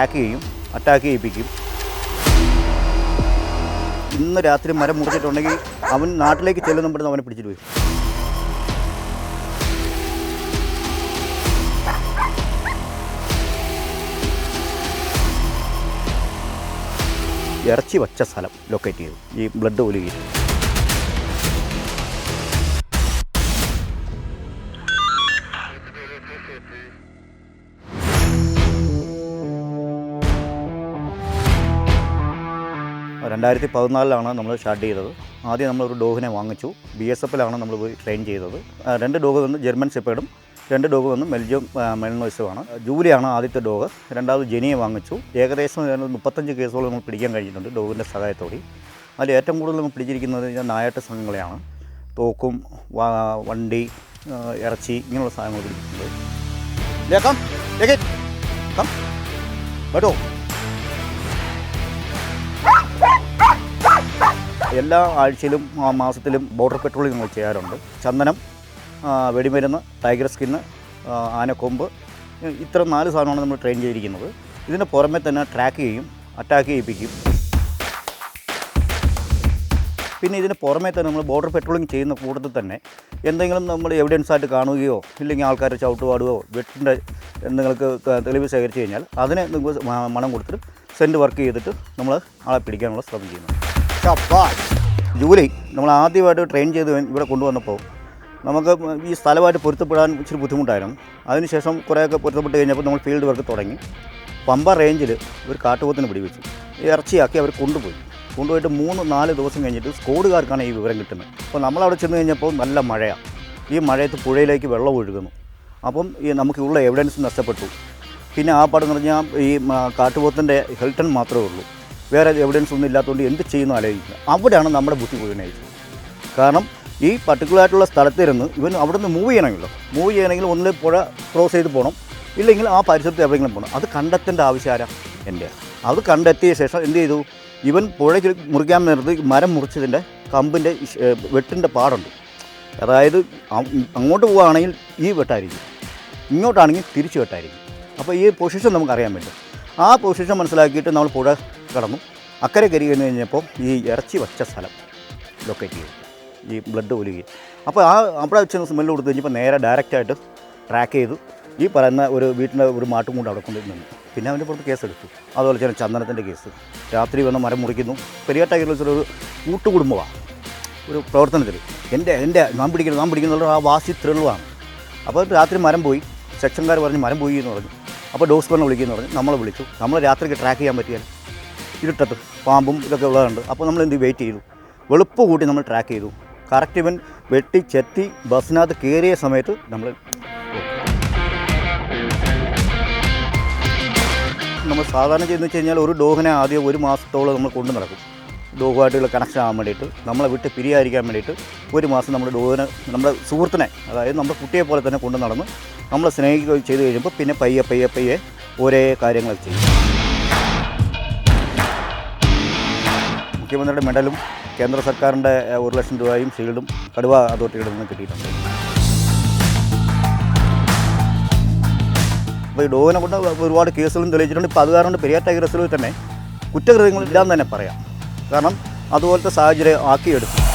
Track ചെയ്യും attack ചെയ്യിപ്പിക്കും. ഇന്ന് രാത്രി മരം മുറിച്ചിട്ടുണ്ടെങ്കിൽ അവൻ നാട്ടിലേക്ക് ചെല്ലുന്നുണ്ടെന്ന് അവനെ പിടിച്ചിട്ട് വരും ഇറച്ചി വച്ച സ്ഥലം ലൊക്കേറ്റ് ചെയ്തു. ഈ ബ്ലഡ് ഒലുകി. രണ്ടായിരത്തി പതിനാലിലാണ് നമ്മൾ സ്റ്റാർട്ട് ചെയ്തത്. ആദ്യം നമ്മൾ ഒരു ഡോഗിനെ വാങ്ങിച്ചു. ബി എസ് എഫിലാണ് നമ്മൾ പോയി ട്രെയിൻ ചെയ്തത്. രണ്ട് ഡോഗ് വന്ന് ജർമ്മൻ ഷെപ്പേഡും രണ്ട് ഡോഗ് വന്ന് മെൽജിയം മെൽനോയ്സുമാണ്. ജൂലിയാണ് ആദ്യത്തെ ഡോഗ്. രണ്ടാമത് ജെനിയെ വാങ്ങിച്ചു. ഏകദേശം മുപ്പത്തഞ്ച് കേസുകൾ നമ്മൾ പിടിക്കാൻ കഴിഞ്ഞിട്ടുണ്ട് ഡോഗിന്റെ സഹായത്തോടെ. അതിൽ ഏറ്റവും കൂടുതൽ നമ്മൾ പിടിച്ചിരിക്കുന്നത് നായാട്ട് സംഘങ്ങളെയാണ്. തോക്കും വണ്ടി ഇറച്ചി ഇങ്ങനെയുള്ള സാധനങ്ങൾ പിടിച്ചിട്ടുണ്ട്. കേട്ടോ എല്ലാ ആഴ്ചയിലും മാസത്തിലും ബോർഡർ പെട്രോളിംഗ് നമ്മൾ ചെയ്യാറുണ്ട്. ചന്ദനം വെടിമരുന്ന് ടൈഗർ സ്കിന്ന് ആനക്കൊമ്പ് ഇത്തരം നാല് സാധനമാണ് നമ്മൾ ട്രെയിൻ ചെയ്തിരിക്കുന്നത്. ഇതിന് പുറമെ തന്നെ ട്രാക്ക് ചെയ്യും അറ്റാക്ക് ചെയ്യിപ്പിക്കും. പിന്നെ ഇതിന് പുറമെ തന്നെ നമ്മൾ ബോർഡർ പെട്രോളിംഗ് ചെയ്യുന്ന കൂട്ടത്തിൽ തന്നെ എന്തെങ്കിലും നമ്മൾ എവിഡൻസ് ആയിട്ട് കാണുകയോ ഇല്ലെങ്കിൽ ആൾക്കാരെ ചവിട്ടുപാടുകയോ വെട്ടിന്റെ നിങ്ങൾക്ക് തെളിവ് ശേഖരിച്ച് കഴിഞ്ഞാൽ അതിനെ നിങ്ങൾക്ക് മണം കൊടുത്തിട്ട് സെന്റ് വർക്ക് ചെയ്തിട്ട് നമ്മൾ ആളെ പിടിക്കാനുള്ള ശ്രമം ചെയ്യുന്നു. ജൂലൈ നമ്മൾ ആദ്യമായിട്ട് ട്രെയിൻ ചെയ്ത് ഇവിടെ കൊണ്ടുവന്നപ്പോൾ നമുക്ക് ഈ സ്ഥലമായിട്ട് പൊരുത്തപ്പെടാൻ ഇച്ചിരി ബുദ്ധിമുട്ടായിരുന്നു. അതിനുശേഷം കുറേയൊക്കെ പൊരുത്തപ്പെട്ട് കഴിഞ്ഞപ്പോൾ നമ്മൾ ഫീൽഡ് വർക്ക് തുടങ്ങി. പമ്പ റേഞ്ചിൽ ഒരു കാട്ടുപോത്തിന് പിടിവെച്ചു. ഇറച്ചിയാക്കി അവർ കൊണ്ടുപോയി. കൊണ്ടുപോയിട്ട് മൂന്ന് നാല് ദിവസം കഴിഞ്ഞിട്ട് സ്കോഡുകാർക്കാണ് ഈ വിവരം കിട്ടുന്നത്. അപ്പോൾ നമ്മളവിടെ ചെന്ന് കഴിഞ്ഞപ്പോൾ നല്ല മഴയാണ് ഈ മഴയത്ത് പുഴയിലേക്ക് വെള്ളം ഒഴുകുന്നു. അപ്പം ഈ നമുക്കുള്ള എവിഡൻസ് നഷ്ടപ്പെട്ടു. പിന്നെ ആ പാടെന്ന് പറഞ്ഞാൽ ഈ കാട്ടുപോത്തിന്റെ ഹെൽട്ടൺ മാത്രമേ ഉള്ളൂ. വേറെ എവിഡൻസ് ഒന്നും ഇല്ലാത്തതുകൊണ്ട് എന്ത് ചെയ്യുന്നു ആലോചിക്കുക. അവിടെയാണ് നമ്മുടെ ബുദ്ധി മുഴുവനായത് കാരണം ഈ പർട്ടിക്കുലർ ആയിട്ടുള്ള സ്ഥലത്തിരുന്ന് ഇവൻ അവിടെ നിന്ന് മൂവ് ചെയ്യണമല്ലോ മൂവ് ചെയ്യണമെങ്കിൽ ഒന്നിൽ പുഴ ക്രോസ് ചെയ്ത് പോകണം ഇല്ലെങ്കിൽ ആ പരിസരത്ത് എവിടെയെങ്കിലും പോകണം അത് കണ്ടെത്തേണ്ട ആവശ്യമാരാ എന്റെ. അത് കണ്ടെത്തിയ ശേഷം എന്ത് ചെയ്തു? ഇവൻ പുഴയ്ക്ക് മുറിക്കാൻ നേരത്ത് മരം മുറിച്ചതിന്റെ കമ്പിന്റെ വെട്ടിന്റെ പാടുണ്ട്. അതായത് അങ്ങോട്ട് പോവുകയാണെങ്കിൽ ഈ വെട്ടായിരിക്കും. ഇങ്ങോട്ടാണെങ്കിൽ തിരിച്ചു വെട്ടായിരിക്കും. അപ്പോൾ ഈ പൊസിഷൻ നമുക്ക് അറിയാൻ പറ്റും. ആ പൊസിഷൻ മനസ്സിലാക്കിയിട്ട് നമ്മൾ പുഴ കടന്നു. അക്കരെ കരി കഴിഞ്ഞ് കഴിഞ്ഞപ്പോൾ ഈ ഇറച്ചി വച്ച സ്ഥലം ലൊക്കേറ്റ് ചെയ്തു. ഈ ബ്ലഡ് ഒലുകി. അപ്പോൾ ആ അവിടെ വെച്ച് സ്മെല്ല് കൊടുത്തു കഴിഞ്ഞപ്പോൾ നേരെ ഡയറക്റ്റായിട്ട് ട്രാക്ക് ചെയ്തു. ഈ പറയുന്ന ഒരു വീട്ടിന്റെ ഒരു മാട്ടും കൊണ്ട് അവിടെ കൊണ്ട് നിന്നു. പിന്നെ അവന്റെ പുറത്ത് കേസെടുത്തു അതുപോലെ തന്നെ ചന്ദനത്തിന്റെ കേസ് രാത്രി വന്ന് മരം മുറിക്കുന്നു. പെരിയാട്ട കേരളത്തിൽ ഒരു കൂട്ടുകുടുംബമാണ് ഒരു പ്രവർത്തനത്തിൽ. എന്റെ എന്റെ നാം പിടിക്കണം നാം പിടിക്കുന്നത് ആ വാസി തെളിവാണ് അപ്പോൾ രാത്രി മരം പോയി. സെക്ഷൻകാർ പറഞ്ഞ് മരം പോയി എന്ന് പറഞ്ഞു. അപ്പോൾ ഡോസ് പറഞ്ഞ് വിളിക്കുന്നു പറഞ്ഞു. നമ്മളെ വിളിച്ചു. നമ്മൾ രാത്രിക്ക് ട്രാക്ക് ചെയ്യാൻ പറ്റിയാൽ ഇരുട്ടത്ത് പാമ്പും ഇതൊക്കെ ഉള്ളതുണ്ട്. അപ്പോൾ നമ്മൾ എന്ത് വെയിറ്റ് ചെയ്തു. വെളുപ്പ് കൂട്ടി നമ്മൾ ട്രാക്ക് ചെയ്തു. കറക്റ്റ് ഇവൻ വെട്ടി ചെത്തി ബസ്സിനകത്ത് കയറിയ സമയത്ത് നമ്മൾ നമ്മൾ സാധാരണ ചെയ്യുന്നത് വെച്ച് കഴിഞ്ഞാൽ ഒരു ഡോഗിനെ ആദ്യം ഒരു മാസത്തോളം നമ്മൾ കൊണ്ടു നടക്കും. ഡോഗുമായിട്ടുള്ള കണക്ഷൻ ആകാൻ വേണ്ടിയിട്ട് നമ്മളെ വിട്ട് പിരിയാതിരിക്കാൻ വേണ്ടിയിട്ട് ഒരു മാസം നമ്മുടെ ഡോഗിനെ നമ്മുടെ സുഹൃത്തിനെ അതായത് നമ്മുടെ കുട്ടിയെ പോലെ തന്നെ കൊണ്ടു നടന്ന് നമ്മളെ സ്നേഹിക്കുകയും ചെയ്ത് കഴിയുമ്പോൾ പിന്നെ പയ്യെ പയ്യെ പയ്യെ ഒരേ കാര്യങ്ങൾ ചെയ്യും. മുഖ്യമന്ത്രിയുടെ മെഡലും കേന്ദ്ര സർക്കാരിന്റെ ഒരു ലക്ഷം രൂപയും ഷീൽഡും കടുവ അതോറിറ്റിയുടെ നിന്ന് കിട്ടിയിട്ടുണ്ട്. അപ്പോൾ ഈ ഡോഗിനെ കൊണ്ട് ഒരുപാട് കേസുകളും തെളിയിച്ചിട്ടുണ്ട്. ഇപ്പോൾ അത് കാരണം പെരിയാർ ടൈഗർ റിസർവിൽ തന്നെ കുറ്റകൃത്യങ്ങൾ ഇല്ലാന്ന് തന്നെ പറയാം. കാരണം അതുപോലത്തെ സാഹചര്യം ആക്കിയെടുത്തു.